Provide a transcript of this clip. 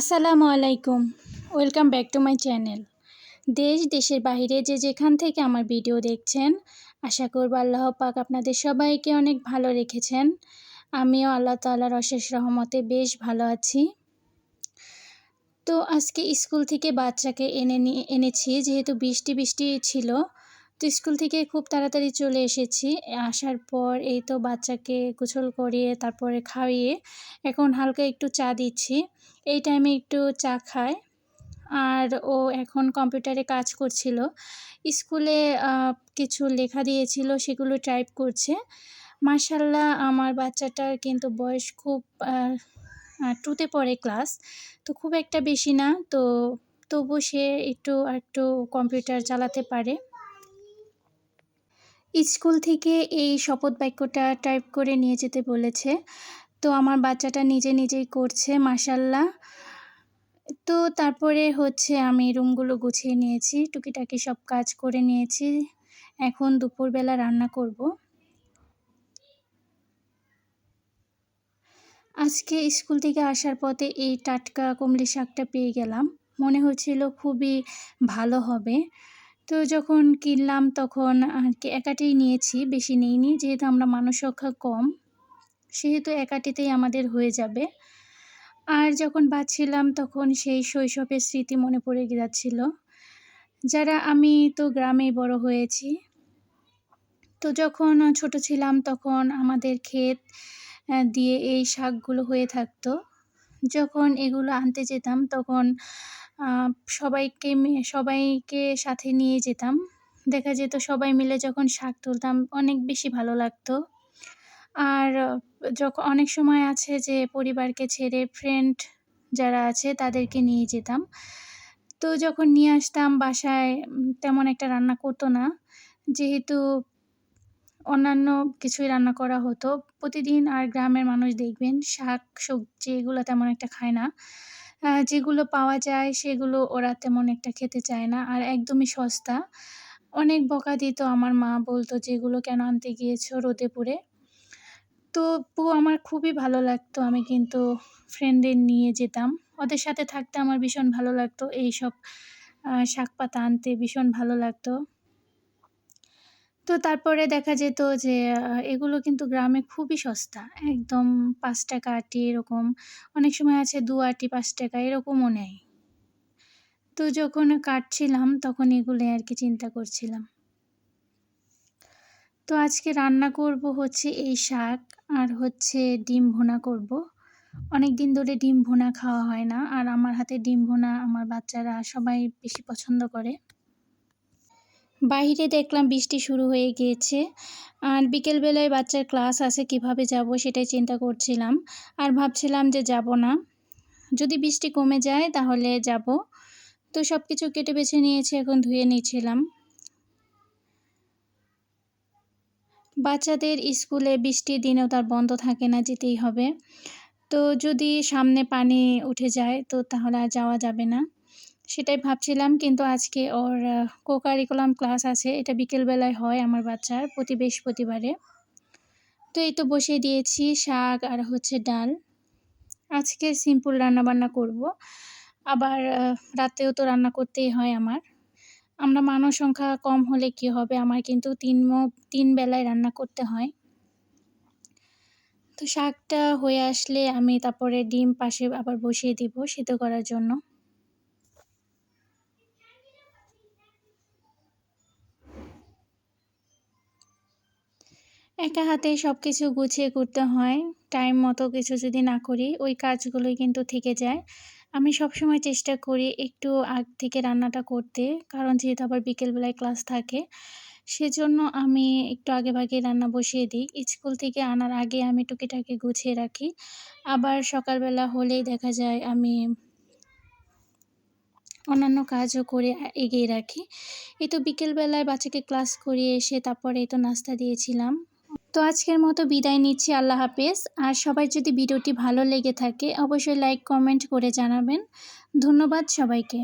আসসালামু আলাইকুম। Welcome back to my channel. দেশ, দেশের বাইরে যে যেখান থেকে আমার ভিডিও দেখছেন, আশা করব আল্লাহ পাক আপনাদের সবাইকে অনেক ভালো রেখেছেন। আমিও আল্লাহ তাল্লাহর অশেষ রহমতে বেশ ভালো আছি। তো আজকে স্কুল থেকে বাচ্চাকে এনে নিয়ে এনেছি, যেহেতু বৃষ্টি বৃষ্টি ছিল। তো স্কুল থেকে খুব তাড়াতাড়ি চলে এসেছি। আসার পর এই তো বাচ্চাকে গোসল করিয়ে তারপরে খাইয়ে এখন হালকা একটু চা দিচ্ছি। এই টাইমে একটু চা খায়। আর ও এখন কম্পিউটারে কাজ করছিল। স্কুলে কিছু লেখা দিয়েছিল, সেগুলো টাইপ করছে। মার্শাল্লাহ আমার বাচ্চাটার কিন্তু বয়স খুব টুতে পড়ে ক্লাস তো খুব একটা বেশি না। তো তবু সে একটু একটু কম্পিউটার চালাতে পারে। স্কুল থেকে এই শপথ বাক্যটা টাইপ করে নিয়ে যেতে বলেছে। তো আমার বাচ্চাটা নিজে নিজেই করছে মাসাল্লাহ তো তারপরে হচ্ছে আমি রুমগুলো গুছিয়ে নিয়েছি, টুকিটাকি সব কাজ করে নিয়েছি। এখন দুপুরবেলা রান্না করব। আজকে স্কুল থেকে আসার পথে এই টাটকা কুমড়ি শাকটা পেয়ে গেলাম। মনে হচ্ছিল খুবই ভালো হবে। তো যখন কিনলাম তখন আর কি একাটেই নিয়েছি, বেশি নিইনি। যেহেতু আমরা মানুষ সংখ্যা কম, সেহেতু একাটিতেই আমাদের হয়ে যাবে। আর যখন বাচ্ছিলাম তখন সেই শৈশবের স্মৃতি মনে পড়ে যাচ্ছিল। যারা আমি তো গ্রামেই বড় হয়েছি, তো যখন ছোট ছিলাম তখন আমাদের ক্ষেত দিয়ে এই শাকগুলো হয়ে থাকতো। যখন এগুলো আনতে যেতাম তখন সবাইকে সবাইকে সাথে নিয়ে যেতাম। দেখা যেত সবাই মিলে যখন শাক তুলতাম, অনেক বেশি ভালো লাগতো। আর যখন অনেক সময় আছে যে, পরিবারকে ছেড়ে ফ্রেন্ড যারা আছে, তাদেরকে নিয়ে যেতাম। তো যখন নিয়ে আসতাম বাসায় তেমন একটা রান্না করতো না। যেহেতু অন্যান্য কিছুই রান্না করা হতো। প্রতিদিন আর গ্রামের মানুষ দেখবেন, শাক, সবজি এগুলো তেমন একটা খায় না। যেগুলো পাওয়া যায় সেগুলো ওরা তেমন একটা খেতে চায় না। আর একদমই সস্তা। অনেক বকা দিত আমার মা বলতো যেগুলো কেন আনতে গিয়েছো রোদে পুড়ে তো আমার খুবই ভালো লাগতো। আমি কিন্তু ফ্রেন্ডদের নিয়ে যেতাম। ওদের সাথে থাকতে আমার ভীষণ ভালো লাগতো। এইসব শাক পাতা আনতে ভীষণ ভালো লাগতো। তো তারপরে দেখা যেত যে এগুলো কিন্তু গ্রামে খুবই সস্তা। একদম পাঁচ টাকা আটি এরকম। অনেক সময় আছে দু আটি, পাঁচ টাকা এরকমও নেয় তো যখন কাটছিলাম তখন এগুলো আর কি চিন্তা করছিলাম। তো আজকে রান্না করব হচ্ছে এই শাক আর হচ্ছে ডিম ভুনা করব। অনেক দিন ধরে ডিম ভোনা খাওয়া হয় না। আর আমার হাতে ডিম ভুনা, আমার বাচ্চারা সবাই বেশি পছন্দ করে। বাইরে দেখলাম বৃষ্টি শুরু হয়ে গিয়েছে। আর বিকেলবেলায় বাচ্চার ক্লাস আছে, কীভাবে যাব সেটাই চিন্তা করছিলাম। আর ভাবছিলাম যে যাব না। যদি বৃষ্টি কমে যায় তাহলে যাব। তো সব কিছু কেটে বেছে নিয়েছি, এখন ধুয়ে নিয়েছিলাম বাচ্চাদের স্কুলে বৃষ্টির দিনেও তার বন্ধ থাকে না, যেতেই হবে। তো যদি সামনে পানি উঠে যায়, তো তাহলে আর যাওয়া যাবে না। সেটাই ভাবছিলাম কিন্তু আজকে ওর কো কারিকুলাম ক্লাস আছে। এটা বিকেলবেলায় হয় আমার বাচ্চার প্রতি বৃহস্পতিবারে। তো এই তো বসিয়ে দিয়েছি শাক আর হচ্ছে ডাল। আজকে সিম্পল রান্নাবান্না করব। আবার রাতেও তো রান্না করতেই হয় আমার। আমরা মানব সংখ্যা কম হলে কি হবে? আমার কিন্তু তিন তিন বেলায় রান্না করতে হয়। তো শাকটা হয়ে আসলে আমি তারপরে ডিম পাশে আবার বসিয়ে দিব সিদ্ধ করার জন্য। একা হাতে সব কিছু গুছিয়ে করতে হয়। টাইম মতো কিছু যদি না করি, ওই কাজগুলোই কিন্তু থেকে যায়। আমি সবসময় চেষ্টা করি একটু আগ থেকে রান্নাটা করতে, কারণ যেহেতু আবার বিকেলবেলায় ক্লাস থাকে, সেজন্য আমি একটু আগে ভাগে রান্না বসিয়ে দিই। স্কুল থেকে আনার আগে আমি টুকিটাকি গুছিয়ে রাখি। আবার সকালবেলা হলেই দেখা যায় আমি অন্যান্য কাজও করে এগিয়ে রাখি। এই তো বিকেলবেলায় বাচ্চাকে ক্লাস করিয়ে এসে তারপরে এই তো নাস্তা দিয়েছিলাম। তো আজকের মতো বিদায় নিচ্ছি, আল্লাহ হাফেজ। আর সবাই যদি ভিডিওটি ভালো লেগে থাকে, অবশ্যই লাইক কমেন্ট করে জানাবেন। ধন্যবাদ সবাইকে।